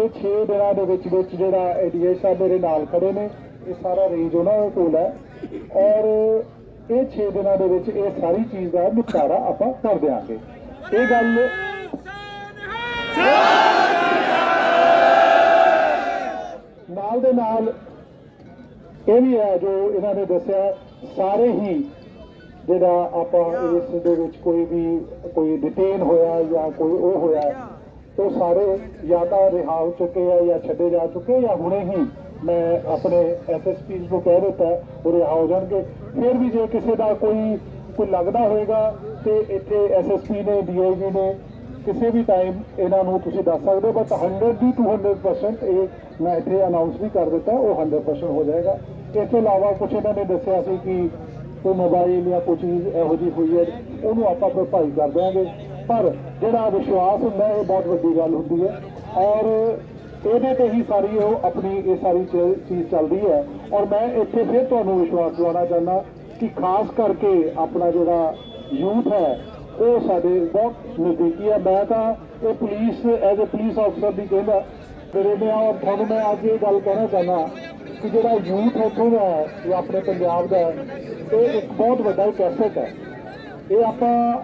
ਇਹ 6 ਦਿਨਾਂ ਦੇ ਵਿੱਚ ਵਿੱਚ ਜਿਹੜਾ ਐਡੀਏ ਸਾਹਿਬ ਮੇਰੇ ਨਾਲ ਖੜੇ ਨੇ। ਇਹ ਸਾਰਾ ਰੇਂਜ ਉਹਨਾਂ ਦੇ ਕੋਲ ਹੈ। ਔਰ ਇਹ 6 ਦਿਨਾਂ ਦੇ ਵਿੱਚ ਇਹ ਸਾਰੀ ਚੀਜ਼ ਦਾ ਨਿਪਟਾਰਾ ਆਪਾਂ ਕਰ ਦਿਆਂਗੇ। ਇਹ ਗੱਲ ਨਾਲ ਦੇ ਨਾਲ ਇਹ ਵੀ ਹੈ ਜੋ ਇਹਨਾਂ ਨੇ ਦੱਸਿਆ, ਸਾਰੇ ਹੀ ਜਿਹੜਾ ਆਪਾਂ ਇਸ ਦੇ ਵਿੱਚ ਕੋਈ ਵੀ ਕੋਈ ਡਿਟੇਨ ਹੋਇਆ ਜਾਂ ਕੋਈ ਉਹ ਹੋਇਆ ਉਹ ਸਾਰੇ ਜਾਂ ਤਾਂ ਰਿਹਾ ਹੋ ਚੁੱਕੇ ਆ ਜਾਂ ਛੱਡੇ ਜਾ ਚੁੱਕੇ ਜਾਂ ਹੁਣੇ ਹੀ ਮੈਂ ਆਪਣੇ ਐਸਐਸਪੀਸ ਨੂੰ ਕਹਿ ਦਿੱਤਾ, ਉਹ ਰਿਹਾ ਹੋ ਜਾਣਗੇ। ਫਿਰ ਵੀ ਜੇ ਕਿਸੇ ਦਾ ਕੋਈ ਕੋਈ ਲੱਗਦਾ ਹੋਏਗਾ ਤੇ ਇੱਥੇ ਐਸਐਸਪੀ ਨੇ ਡੀਆਈਜੀ ਨੇ ਕਿਸੇ ਵੀ ਟਾਈਮ ਇਹਨਾਂ ਨੂੰ ਤੁਸੀਂ ਦੱਸ ਸਕਦੇ ਹੋ ਬਟ 100 ਦੀ 200% ਇਹ ਮੈਂ ਇੱਥੇ ਅਨਾਉਂਸ ਵੀ ਕਰ ਦਿੱਤਾ, ਉਹ 100% ਹੋ ਜਾਏਗਾ। ਇਸ ਤੋਂ ਇਲਾਵਾ ਕੁਝ ਇਹਨਾਂ ਨੇ ਦੱਸਿਆ ਸੀ ਕਿ ਕੋਈ ਮੋਬਾਈਲ ਜਾਂ ਕੋਈ ਚੀਜ਼ ਇਹੋ ਜਿਹੀ ਹੋਈ ਹੈ, ਉਹਨੂੰ ਆਪਾਂ ਭਰਪਾਈ ਕਰ ਦਿਆਂਗੇ। ਪਰ ਜਿਹੜਾ ਵਿਸ਼ਵਾਸ ਹੁੰਦਾ ਇਹ ਬਹੁਤ ਵੱਡੀ ਗੱਲ ਹੁੰਦੀ ਹੈ। ਔਰ ਇਹਦੇ ਤੇ ਹੀ ਸਾਰੀ ਉਹ ਆਪਣੀ ਇਹ ਸਾਰੀ ਚ- ਚੀਜ਼ ਚੱਲਦੀ ਹੈ। ਔਰ ਮੈਂ ਇੱਥੇ ਫਿਰ ਤੁਹਾਨੂੰ ਵਿਸ਼ਵਾਸ ਦਿਵਾਉਣਾ ਚਾਹੁੰਦਾ ਕਿ ਖਾਸ ਕਰਕੇ ਆਪਣਾ ਜਿਹੜਾ ਯੂਥ ਹੈ, ਉਹ ਸਾਡੇ ਬਹੁਤ ਨਜ਼ਦੀਕੀ ਹੈ ਮੈਂ ਤਾਂ ਇਹ ਪੁਲਿਸ ਐਜ਼ ਅ ਪੁਲਿਸ ਅਫਸਰ ਵੀ ਕਹਿੰਦਾ, ਮੇਰੇ ਨੇ ਔਰ ਤੁਹਾਨੂੰ ਮੈਂ ਅੱਜ ਇਹ ਗੱਲ ਕਹਿਣਾ ਚਾਹੁੰਦਾ ਕਿ ਜਿਹੜਾ ਯੂਥ ਇੱਥੋਂ ਦਾ ਹੈ, ਇਹ ਆਪਣੇ ਪੰਜਾਬ ਦਾ ਇਹ ਇੱਕ ਬਹੁਤ ਵੱਡਾ ਕੈਸਟ ਹੈ। ਇਹ ਆਪਾਂ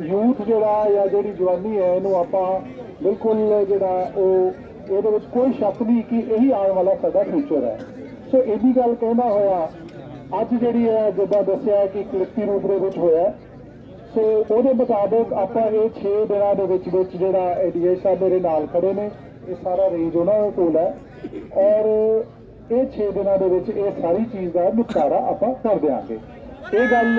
ਯੂਥ ਜਿਹੜਾ ਜਾਂ ਜਿਹੜੀ ਜਵਾਨੀ ਹੈ, ਇਹਨੂੰ ਆਪਾਂ ਬਿਲਕੁਲ ਜਿਹੜਾ ਉਹ, ਇਹਦੇ ਵਿੱਚ ਕੋਈ ਸ਼ੱਕ ਨਹੀਂ ਕਿ ਇਹੀ ਆਉਣ ਵਾਲਾ ਸਾਡਾ ਫਿਊਚਰ ਹੈ। ਸੋ ਇਹਦੀ ਗੱਲ ਕਹਿੰਦਾ ਹੋਇਆ, ਅੱਜ ਜਿਹੜੀ ਹੈ, ਜਿੱਦਾਂ ਦੱਸਿਆ ਕਿ ਕਲਿੱਤੀ ਰੂਪ ਦੇ ਵਿੱਚ ਹੋਇਆ ਸੋ ਉਹਦੇ ਮੁਤਾਬਕ ਆਪਾਂ ਇਹ 6 ਦਿਨਾਂ ਦੇ ਵਿੱਚ ਵਿੱਚ ਜਿਹੜਾ ਐਡੀਏ ਸਾਹਿਬ ਮੇਰੇ ਨਾਲ ਖੜੇ ਨੇ, ਇਹ ਸਾਰਾ ਰੇਂਜ ਉਹਨਾਂ ਦੇ ਕੋਲ ਹੈ। ਔਰ ਇਹ 6 ਦਿਨਾਂ ਦੇ ਵਿੱਚ ਇਹ ਸਾਰੀ ਚੀਜ਼ ਦਾ ਨਿਪਟਾਰਾ ਆਪਾਂ ਕਰ ਦਿਆਂਗੇ। ਇਹ ਗੱਲ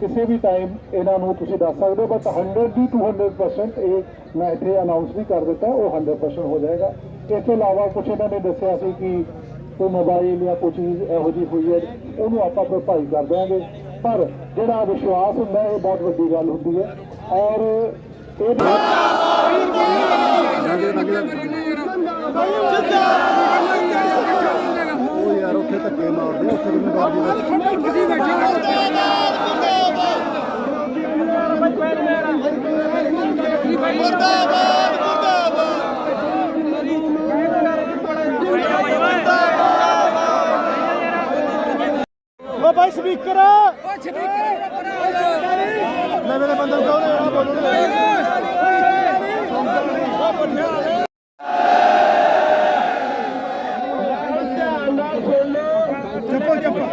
ਕਿਸੇ ਵੀ ਟਾਈਮ ਇਹਨਾਂ ਨੂੰ ਤੁਸੀਂ ਦੱਸ ਸਕਦੇ ਹੋ ਬਟ 100 ਦੀ 200% ਇਹ ਮੈਂ ਇੱਥੇ ਅਨਾਉਂਸ ਵੀ ਕਰ ਦਿੱਤਾ, ਉਹ 100% ਹੋ ਜਾਏਗਾ। ਇਸ ਤੋਂ ਇਲਾਵਾ ਕੁਝ ਇਹਨਾਂ ਨੇ ਦੱਸਿਆ ਸੀ ਕਿ ਕੋਈ ਮੋਬਾਈਲ ਜਾਂ ਕੋਈ ਚੀਜ਼ ਇਹੋ ਜਿਹੀ ਹੋਈ ਹੈ, ਉਹਨੂੰ ਆਪਾਂ ਭਰਪਾਈ ਕਰ ਦਿਆਂਗੇ। ਪਰ ਜਿਹੜਾ ਵਿਸ਼ਵਾਸ ਹੁੰਦਾ, ਇਹ ਬਹੁਤ ਵੱਡੀ ਗੱਲ ਹੁੰਦੀ ਹੈ। ਔਰ ਇਹ ਉਹ ਯਾਰ ਉੱਥੇ ਧੱਕੇ ਮਾਰਦੇ ਉੱਥੇ ਜ਼ਿੰਮੇਵਾਰੀ ਓ ਭਾਈ ਸਪੀਕਰ ਲੈ ਮੇਰੇ ਬੰਦੇ ਨੂੰ ਕਹੋ ਆ ਬੋਲੋ ਚੱਪੋ ਚੱਪੋ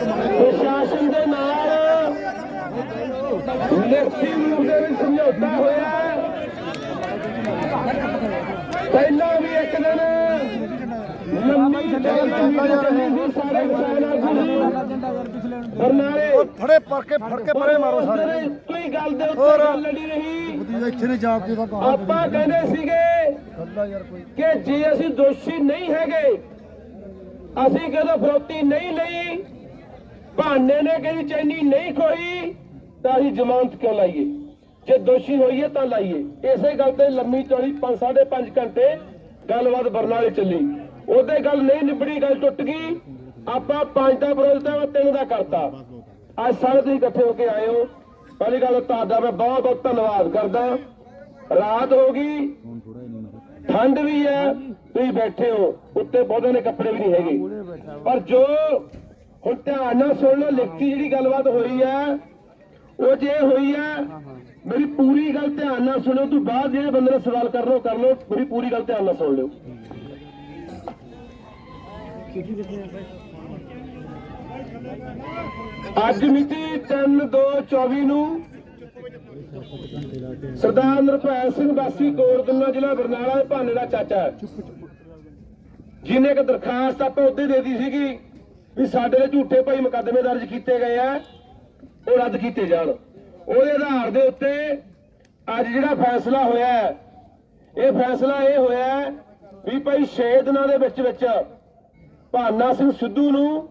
ਪ੍ਰਸ਼ਾਸਨ ਦੇ ਨਾਲ ਲਿਖਤੀ ਰੂਪ ਦੇ ਵਿੱਚ ਸਮਝੌਤਾ ਹੋਇਆ। ਪਹਿਲਾਂ ਵੀ ਇੱਕ ਦਿਨ ਲੰਮੀ ਚੱਲਦੀ ਸਾਰੇ ਕਿਸਾਨਾਂ ਨੂੰ ਬਰਨਾਲੇ ਫੜੇ ਪਰ ਕੇ ਫੜ ਕੇ ਪਰੇ ਮਾਰੋ ਸਾਰੇ। ਕੋਈ ਗੱਲ ਦੇ ਉੱਤੇ ਲੜੀ ਰਹੀ। ਇੱਥੇ ਨਹੀਂ ਜਾਪ ਦਾ ਕਹਾ ਆਪਾਂ ਕਹਿੰਦੇ ਸੀਗੇ ਗੱਲਾਂ ਯਾਰ ਕੋਈ। ਕਿ ਜੇ ਅਸੀਂ ਦੋਸ਼ੀ ਨਹੀਂ ਹੈਗੇ ਅਸੀਂ ਕਦੋਂ ਫਰੋਤੀ ਨਹੀਂ ਲਈ? ਬਹਾਨੇ ਨੇ ਕਦੀ ਚੈਨੀ ਨਹੀਂ ਖੋਈ, ਤਾਂ ਅਸੀਂ ਜ਼ਮਾਨਤ ਕਿਉਂ ਲਾਈਏ? ਜੇ ਦੋਸ਼ੀ ਹੋਈਏ ਤਾਂ ਲਾਈਏ। ਇਸੇ ਗੱਲ ਤੇ ਲੰਮੀ ਚੌੜੀ 5 5 ਘੰਟੇ ਗੱਲਬਾਤ ਬਰਨਾਲੇ ਚੱਲੀ। ਉਹਦੇ ਗੱਲ ਨਹੀਂ ਨਿਬੜੀ, ਗੱਲ ਟੁੱਟ ਗਈ। ਆਪਾਂ ਪੰਜ ਦਾ ਵਿਰੋਧ ਤਾਂ ਤਿੰਨ ਦਾ ਕਰਤਾ। ਅੱਜ ਸਾਰੇ ਤੁਸੀਂ ਇਕੱਠੇ ਹੋ ਕੇ ਆਏ ਹੋ। ਪਹਿਲੀ ਗੱਲ ਤੁਹਾਡਾ ਮੈਂ ਬਹੁਤ ਬਹੁਤ ਧੰਨਵਾਦ ਕਰਦਾ। ਰਾਤ ਹੋ ਗਈ। ਠੰਡ ਵੀ ਹੈ। ਤੁਸੀਂ ਬੈਠੇ ਹੋ। ਉੱਤੇ ਬਹੁਤੇ ਨੇ ਕੱਪੜੇ ਵੀ ਨਹੀਂ ਹੈਗੇ। ਪਰ ਜੋ ਹੁਣ ਧਿਆਨ ਨਾਲ ਸੁਣ ਲਓ, ਲਿਖਤੀ ਜਿਹੜੀ ਗੱਲਬਾਤ ਹੋਈ ਹੈ ਉਹ ਜੇ ਹੋਈ ਹੈ ਮੇਰੀ ਪੂਰੀ ਗੱਲ ਧਿਆਨ ਨਾਲ ਸੁਣੋ ਤੂੰ ਬਾਅਦ ਜਿਹੜੇ ਬੰਦੇ ਨੇ ਸਵਾਲ ਕਰ ਲਓ ਕਰ ਲਓ, ਮੇਰੀ ਪੂਰੀ ਗੱਲ ਧਿਆਨ ਨਾਲ ਸੁਣ ਲਿਓ। ਅੱਜ ਮਿਤੀ 3/2/24 ਨੂੰ ਸਰਦਾਰ ਨਿਰਭੈ ਸਿੰਘ ਵਾਸੀ ਕੋਟਦੁਨਾ ਜ਼ਿਲ੍ਹਾ ਬਰਨਾਲਾ ਦੇ ਭਾਨੇ ਦਾ ਚਾਚਾ ਹੈ। ਜਿਹਨੇ ਇੱਕ ਦਰਖਾਸਤ ਆਪਾਂ ਉੱਤੇ ਦੇ ਦਿੱਤੀ ਸੀਗੀ ਵੀ ਸਾਡੇ ਝੂਠੇ ਭਾਈ ਮੁਕੱਦਮੇ ਦਰਜ ਕੀਤੇ ਗਏ ਆ ਉਹ ਰੱਦ ਕੀਤੇ ਜਾਣ। ਉਹਦੇ ਆਧਾਰ ਦੇ ਉੱਤੇ ਅੱਜ ਜਿਹੜਾ ਫੈਸਲਾ ਹੋਇਆ ਹੈ, ਇਹ ਫੈਸਲਾ ਇਹ ਹੋਇਆ ਵੀ ਭਾਈ 6 ਦਿਨਾਂ ਦੇ ਵਿੱਚ ਵਿੱਚ ਭਾਨਾ ਸਿੰਘ ਸਿੱਧੂ ਨੂੰ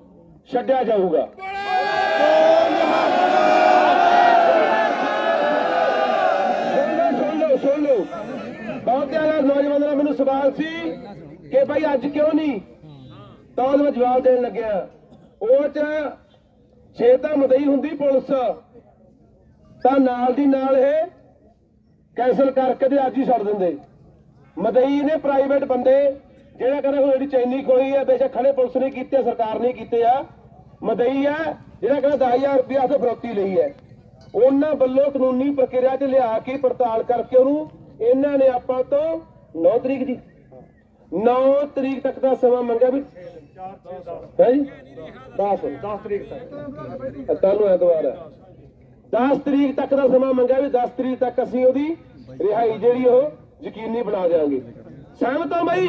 ਛੱਡਿਆ ਜਾਊਗਾ। ਸੁਣ ਲਓ ਸੁਣ ਲਓ ਸੁਣ ਲਓ। ਬਹੁਤ ਜ਼ਿਆਦਾ ਨੌਜਵਾਨਾਂ ਦਾ ਮੈਨੂੰ ਸਵਾਲ ਸੀ ਕਿ ਭਾਈ ਅੱਜ ਕਿਉਂ ਨਹੀਂ ਤਾਂ ਉਹਦਾ ਮੈਂ ਜਵਾਬ ਦੇਣ ਲੱਗਿਆ। ਉਹ ਚ ਛੇ ਤਾਂ ਮਦਈ ਹੁੰਦੀ ਪੁਲਿਸ। ਤਾਂ ਨਾਲ ਦੀ ਨਾਲ ਇਹ ਕੈਂਸਲ ਕਰਕੇ ਤੇ ਅੱਜ ਹੀ ਛੱਡ ਦਿੰਦੇ। ਮਦਈ ਨੇ ਪ੍ਰਾਈਵੇਟ ਬੰਦੇ, ਜਿਹੜਾ ਕਹਿੰਦਾ ਕੋਈ ਜਿਹੜੀ ਚੈਨੀ ਕੋਈ ਹੈ ਬੇਸ਼ੱਕ ਖੜੇ ਪੁਲਿਸ ਨੇ ਕੀਤੇ ਸਰਕਾਰ ਨੇ ਕੀਤੇ ਆ, ਮਦਈ ਹੈ ਜਿਹੜਾ ਕਹਿੰਦਾ 10000 ਰੁਪਇਆ ਤੋਂ ਫਰੋਤੀ ਲਈ ਹੈ। ਉਹਨਾਂ ਵੱਲੋਂ ਕਾਨੂੰਨੀ ਪ੍ਰਕਿਰਿਆ 'ਚ ਲਿਆ ਕੇ ਪੜਤਾਲ ਕਰਕੇ ਉਹਨੂੰ ਇਹਨਾਂ ਨੇ ਆਪਾਂ ਤੋਂ 9 ਤਰੀਕ ਦੀ 9 ਤਰੀਕ ਤੱਕ ਦਾ ਸਮਾਂ ਮੰਗਿਆ ਵੀ ਹੈ ਜੀ 10 10 ਤਰੀਕ ਤੱਕ। ਕੱਲ ਨੂੰ ਐਤਵਾਰ ਹੈ। 10 ਤਰੀਕ ਤੱਕ ਦਾ ਸਮਾਂ ਮੰਗਿਆ ਵੀ 10 ਤਰੀਕ ਤੱਕ ਅਸੀਂ ਉਹਦੀ ਰਿਹਾਈ ਜਿਹੜੀ ਉਹ ਯਕੀਨੀ ਬਣਾ ਦੇਵਾਂਗੇ ਸਹਿਮਤ ਹੋ ਬਾਈ?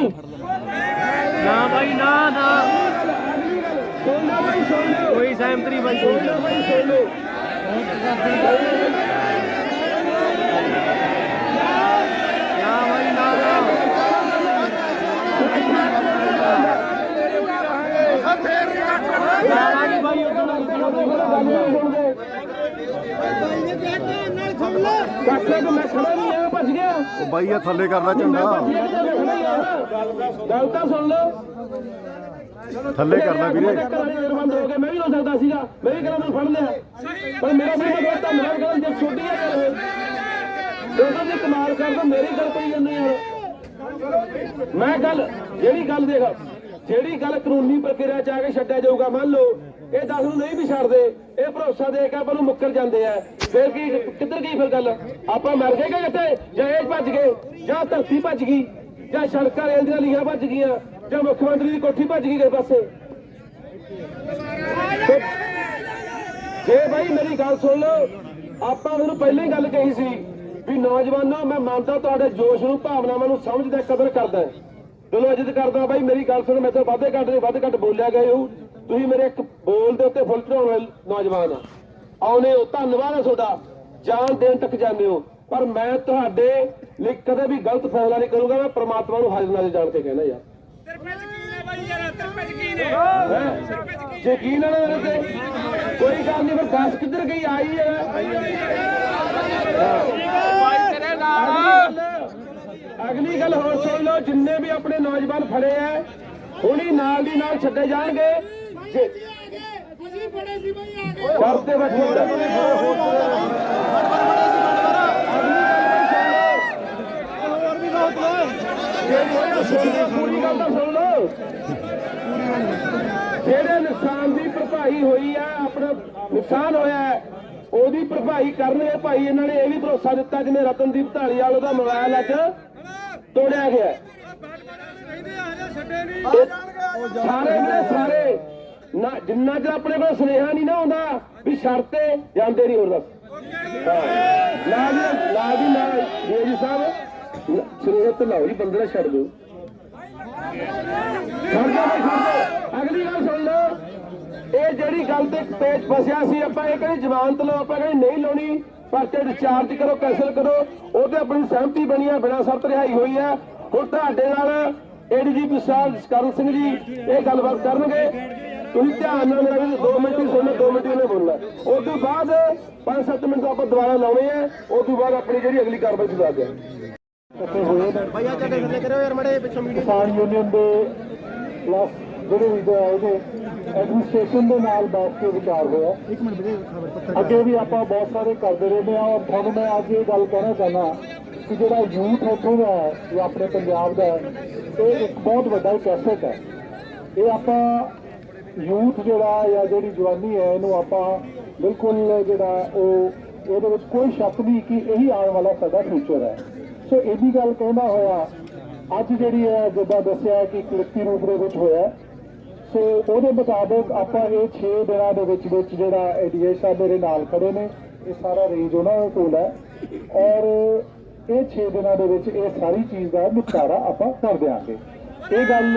ਨਾ ਬਾਈ ਨਾ ਨਾ। ਕੋਈ ਸਹਿਮਤ ਨਹੀਂ ਬਾਈ ਸੁਣ ਲਓ ਬਾਈ ਸੁਣ ਲਓ ਨਾ ਬਾਈ ਨਾ ਨਾ ਨਾ ਜੀ ਬਾਈ ਕਾਕੇ ਤੋਂ ਮੈਂ ਖੜਾ ਨਹੀਂ ਆ ਭੱਜ ਗਿਆ ਉਹ ਬਾਈ ਇਹ ਥੱਲੇ ਕਰਦਾ ਝੰਡਾ। ਗੱਲ ਤਾਂ ਸੁਣ ਲਓ ਥੱਲੇ ਕਰਦਾ ਵੀਰੇ। ਮੈਂ ਵੀ ਹੋ ਸਕਦਾ ਸੀਗਾ ਮੈਂ ਵੀ ਕਹਿੰਦਾ ਮੈਨੂੰ ਫੜ ਲਿਆ ਪਰ ਮੇਰਾ ਵੀ ਤਾਂ ਤਾਂ ਮੇਰਾ ਜੇ ਛੋਟੀ ਹੈ ਯਾਰ ਦੀ ਕਮਾਲ ਕਰਦਾ ਮੇਰੀ ਗੱਲ ਪਈ ਜਾਂਦੀ ਯਾਰ ਮੈਂ ਗੱਲ ਜਿਹੜੀ ਗੱਲ ਦੇਖ, ਜਿਹੜੀ ਗੱਲ ਕਾਨੂੰਨੀ ਪ੍ਰਕਿਰਿਆ ਚ ਆ ਕੇ ਛੱਡਿਆ ਜਾਊਗਾ, ਮੰਨ ਲਓ। ਇਹ 10 ਨੂੰ ਨਹੀਂ ਵੀ ਛੱਡਦੇ। ਇਹ ਭਰੋਸਾ ਦੇ ਕੇ ਆਪਾਂ ਨੂੰ ਮੁੱਕਰ ਜਾਂਦੇ ਆ। ਫਿਰ ਕੀ, ਕਿੱਧਰ ਗਈ ਫਿਰ ਗੱਲ? ਆਪਾਂ ਮਰ ਗਏ ਕਿ ਕਿੱਥੇ ਜਾਂ ਇਹ ਭੱਜ ਗਏ? ਜਾਂ ਧਰਤੀ ਭੱਜ ਗਈ? ਜਾਂ ਸੜਕਾਂ ਰੇਲ ਦੀਆਂ ਲੀਹਾਂ ਭੱਜ ਗਈਆਂ? ਜਾਂ ਮੁੱਖ ਮੰਤਰੀ ਦੀ ਕੋਠੀ ਭੱਜ ਗਈ ਕਿਸੇ ਪਾਸੇ? ਜੇ ਭਾਈ ਮੇਰੀ ਗੱਲ ਸੁਣ ਲਓ, ਆਪਾਂ ਉਹਨੂੰ ਪਹਿਲਾਂ ਹੀ ਗੱਲ ਕਹੀ ਸੀ ਵੀ ਨੌਜਵਾਨੋ, ਮੈਂ ਮੰਨਦਾ ਤੁਹਾਡੇ ਜੋਸ਼ ਨੂੰ, ਭਾਵਨਾਵਾਂ ਨੂੰ ਸਮਝਦਾ ਕਦਰ ਕਰਦਾ। ਦਿਲੋਂ ਇੱਜ਼ਤ ਕਰਦਾ, ਬਾਈ ਮੇਰੀ ਗੱਲ ਸੁਣ, ਮੈਂ ਤਾਂ ਵਾਧੇ ਘੱਟ ਦੇ ਵੱਧ ਘੱਟ ਬੋਲਿਆ ਗਏ ਹੋ ਤੁਸੀਂ ਮੇਰੇ ਇੱਕ ਬੋਲ ਦੇ ਉੱਤੇ ਫੁੱਲ ਚੜਾਉਣ ਵਾਲੇ ਨੌਜਵਾਨ ਆ। ਆਉਨੇ ਹੋ ਧੰਨਵਾਦ ਹੈ ਤੁਹਾਡਾ। ਜਾਨ ਦੇਣ ਤੱਕ ਜਾਂਦੇ ਹੋ। ਪਰ ਮੈਂ ਤੁਹਾਡੇ ਲਈ ਕਦੇ ਵੀ ਗਲਤ ਫੈਸਲਾ ਨਹੀਂ ਕਰੂੰਗਾ ਮੈਂ ਪ੍ਰਮਾਤਮਾ ਨੂੰ ਹਾਜ਼ਰ ਨਾਜ਼ਰ ਜਾਣ ਕੇ ਕਹਿਣਾ ਯਾਰ? ਯਕੀਨ ਹੈ? ਮੇਰੇ ਤੇ ਕੋਈ ਗੱਲ ਨਹੀਂ ਫਿਰ 10 ਕਿੱਧਰ ਗਈ ਆਈ ਹੈ? ਅਗਲੀ ਗੱਲ ਹੋਰ ਸੁਣ ਲਓ ਜਿੰਨੇ ਵੀ ਆਪਣੇ ਨੌਜਵਾਨ ਫੜੇ ਐ ਹੁਣੀ ਨਾਲ ਦੀ ਨਾਲ ਛੱਡੇ ਜਾਣਗੇ। ਜੇ ਸ਼ਰਤ ਤੇ ਬੈਠੋ ਪੂਰੀ ਗੱਲ ਤਾਂ ਸੁਣ ਲਓ। ਜਿਹੜੇ ਨੁਕਸਾਨ ਦੀ ਭਰਪਾਈ ਹੋਈ ਹੈ ਆਪਣਾ ਨੁਕਸਾਨ ਹੋਇਆ ਉਹਦੀ ਭਰਪਾਈ ਕਰਨਗੇ ਭਾਈ ਇਹਨਾਂ ਨੇ ਇਹ ਵੀ ਭਰੋਸਾ ਦਿੱਤਾ ਜਿਵੇਂ ਰਤਨਦੀਪ ਢਾਲੀਵਾਲ ਉਹਦਾ ਮੋਬਾਈਲ ਅੱਜ ਤੋੜਿਆ ਗਿਆ ਸਾਰੇ ਦੇ ਸਾਰੇ ਨਾ, ਜਿੰਨਾ ਚਿਰ ਆਪਣੇ ਕੋਲ ਸੁਨੇਹਾ ਨਹੀਂ ਨਾ ਆਉਂਦਾ ਵੀ ਸ਼ਰਤ ਜਾਂਦੇ ਨਹੀਂ ਹੋਰ ਦੱਸ। ਨਾ ਜੀ ਨਾ ਜੀ ਨਾ ਜੀ ਜੀ ਸਾਹਿਬ, ਸੁਨੇਹਾ ਤੇ ਲਾਓ ਜੀ ਬੰਦੇ ਦਾ ਛੱਡ ਦਿਓ। ਛੱਡ ਦਿਓ ਛੱਡ ਅਗਲੀ ਗੱਲ ਸੁਣ ਲਓ, ਇਹ ਜਿਹੜੀ ਗੱਲ ਤੇ ਪੇਚ ਫਸਿਆ ਸੀ, ਆਪਾਂ ਇਹ ਕਹਿੰਦੇ ਜ਼ਮਾਨਤ ਲਓ, ਆਪਾਂ ਕਹਿੰਦੇ ਨਹੀਂ ਲਾਉਣੀ ਪਰਚੇ ਡਿਸਚਾਰਜ ਕਰੋ ਕੈਂਸਲ ਕਰੋ ਉਹਦੇ ਆਪਣੀ ਸਹਿਮਤੀ ਬਣੀ ਹੈ ਬਿਨਾਂ ਸ਼ਰਤ ਰਿਹਾਈ ਹੋਈ ਹੈ ਹੁਣ ਤੁਹਾਡੇ ਨਾਲ ਏਡੀਜੀਪੀ ਸਾਹਿਬ ਜਸਕਰਨ ਸਿੰਘ ਜੀ ਇਹ ਗੱਲਬਾਤ ਕਰਨਗੇ। ਤੁਸੀਂ ਧਿਆਨ ਨਾਲ ਮੇਰਾ ਵੀ 2 ਮਿੰਟ ਹੀ ਸੁਣੋ 2 ਮਿੰਟ ਹੀ ਉਹਨੇ ਬੋਲਣਾ। ਉਸ ਤੋਂ ਬਾਅਦ 5-7 ਮਿੰਟ ਆਪਾਂ ਦੁਬਾਰਾ ਲਾਉਣੇ ਆ ਉਸ ਤੋਂ ਬਾਅਦ ਆਪਣੀ ਜਿਹੜੀ ਅਗਲੀ ਕਾਰਵਾਈ ਸ਼ੁਰੂ ਕਰਦੇ ਹਾਂ ਇਕੱਠੇ ਹੋਏ ਨੇ ਬਾਈ ਆ ਚੱਡੇ ਥੱਲੇ ਕਰਿਓ ਯਾਰ ਮੜੇ ਪਿੱਛੋਂ ਮੀਡੀਆ ਕਿਸਾਨ ਯੂਨੀਅਨ ਦੇ ਪਲੱਸ ਜਿਹੜੇ ਵੀ ਇਹਦੇ ਐਡਮਿਨਿਸਟ੍ਰੇਸ਼ਨ ਦੇ ਨਾਲ ਬੈਠ ਕੇ ਵਿਚਾਰ ਹੋਇਆ। ਇੱਕ ਮਿੰਟ ਵੀਰੇ ਖਬਰ ਪੱਤਰ ਅੱਗੇ ਵੀ ਆਪਾਂ ਬਹੁਤ ਸਾਰੇ ਕਰਦੇ ਰਹੇ ਹਾਂ ਔਰ ਤੁਹਾਨੂੰ ਮੈਂ ਅੱਜ ਇਹ ਗੱਲ ਕਹਿਣਾ ਚਾਹੁੰਦਾ ਕਿ ਜਿਹੜਾ ਯੂਥ ਇੱਥੋਂ ਦਾ ਹੈ ਜਾਂ ਆਪਣੇ ਪੰਜਾਬ ਦਾ ਹੈ ਇਹ ਇੱਕ ਬਹੁਤ ਵੱਡਾ ਇੱਕ ਐਸੈਟ ਹੈ। ਇਹ ਆਪਾਂ ਯੂਥ ਜਿਹੜਾ ਜਾਂ ਜਿਹੜੀ ਜਵਾਨੀ ਹੈ, ਇਹਨੂੰ ਆਪਾਂ ਬਿਲਕੁਲ ਜਿਹੜਾ ਉਹ, ਇਹਦੇ ਵਿੱਚ ਕੋਈ ਸ਼ੱਕ ਨਹੀਂ ਕਿ ਇਹੀ ਆਉਣ ਵਾਲਾ ਸਾਡਾ ਫਿਊਚਰ ਹੈ। ਸੋ ਇਹਦੀ ਗੱਲ ਕਹਿੰਦਾ ਹੋਇਆ, ਅੱਜ ਜਿਹੜੀ ਹੈ, ਜਿੱਦਾਂ ਦੱਸਿਆ ਕਿ ਇੱਕ ਰੂਪ ਦੇ ਵਿੱਚ ਹੋਇਆ ਸੋ ਉਹਦੇ ਮੁਤਾਬਕ ਆਪਾਂ ਇਹ 6 ਦਿਨਾਂ ਦੇ ਵਿੱਚ ਵਿੱਚ ਜਿਹੜਾ ਐਡੀਏ ਸਾਹਿਬ ਮੇਰੇ ਨਾਲ ਖੜੇ ਨੇ, ਇਹ ਸਾਰਾ ਰੇਂਜ ਉਹਨਾਂ ਦੇ ਕੋਲ ਹੈ। ਔਰ ਇਹ 6 ਦਿਨਾਂ ਦੇ ਵਿੱਚ ਇਹ ਸਾਰੀ ਚੀਜ਼ ਦਾ ਨਿਪਟਾਰਾ ਆਪਾਂ ਕਰ ਦਿਆਂਗੇ। ਇਹ ਗੱਲ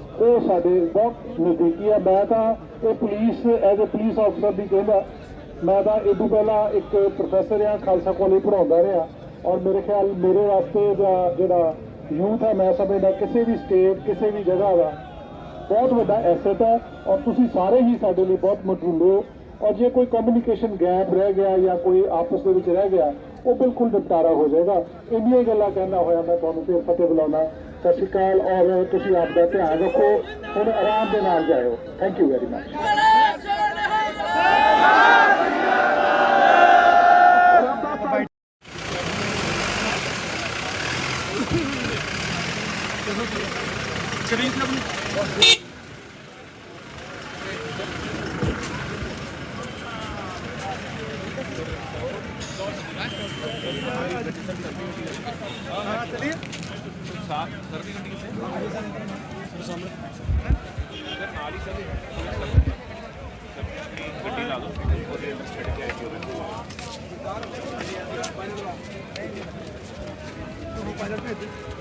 ਉਹ ਸਾਡੇ ਬਹੁਤ ਨਜ਼ਦੀਕੀ ਆ। ਮੈਂ ਤਾਂ ਇਹ ਪੁਲਿਸ ਐਜ਼ ਅ ਪੁਲਿਸ ਅਫਸਰ ਦੀ ਕਹਿੰਦਾ, ਮੈਂ ਤਾਂ ਇਹ ਤੋਂ ਪਹਿਲਾਂ ਇੱਕ ਪ੍ਰੋਫੈਸਰ ਆ, ਖਾਲਸਾ ਕਾਲਜ ਪੜਾਉਂਦਾ ਰਿਹਾ ਔਰ ਮੇਰੇ ਖਿਆਲ ਮੇਰੇ ਵਾਸਤੇ ਦਾ ਜਿਹੜਾ ਯੂਥ ਹੈ ਮੈਂ ਸਮਝਦਾ ਕਿਸੇ ਵੀ ਸਟੇਟ ਕਿਸੇ ਵੀ ਜਗ੍ਹਾ ਦਾ ਬਹੁਤ ਵੱਡਾ ਐਸੈਟ ਹੈ ਔਰ ਤੁਸੀਂ ਸਾਰੇ ਹੀ ਸਾਡੇ ਲਈ ਬਹੁਤ ਮਹੱਤਵਪੂਰਨ ਹੋ ਔਰ ਜੇ ਕੋਈ ਕਮਿਊਨੀਕੇਸ਼ਨ ਗੈਪ ਰਹਿ ਗਿਆ ਜਾਂ ਕੋਈ ਆਪਸ ਦੇ ਵਿੱਚ ਰਹਿ ਗਿਆ, ਉਹ ਬਿਲਕੁਲ ਨਿਪਟਾਰਾ ਹੋ ਜਾਏਗਾ। ਇੰਨੀਆਂ ਗੱਲਾਂ ਕਹਿਣਾ ਹੋਇਆ ਮੈਂ ਤੁਹਾਨੂੰ, ਫਿਰ ਫਤਿਹ ਬੁਲਾਉਣਾ ਸਤਿ ਸ਼੍ਰੀ ਅਕਾਲ ਔਰ ਤੁਸੀਂ ਆਪ ਦਾ ਧਿਆਨ ਰੱਖੋ। ਹੁਣ ਆਰਾਮ ਦੇ ਨਾਲ ਜਾਇਓ। ਥੈਂਕ ਯੂ ਵੈਰੀ ਮਚ साथ सर की गड्डी से सामने सर नाल ही सर गड्डी ला दो ਉਹਦੇ ਮਿਸਟਰ ਕੇ ਆਈ ਹੋਵੇ ਤੁਹਾਨੂੰ ਪਾਇਲਟ ਭੇਜ ਦੇ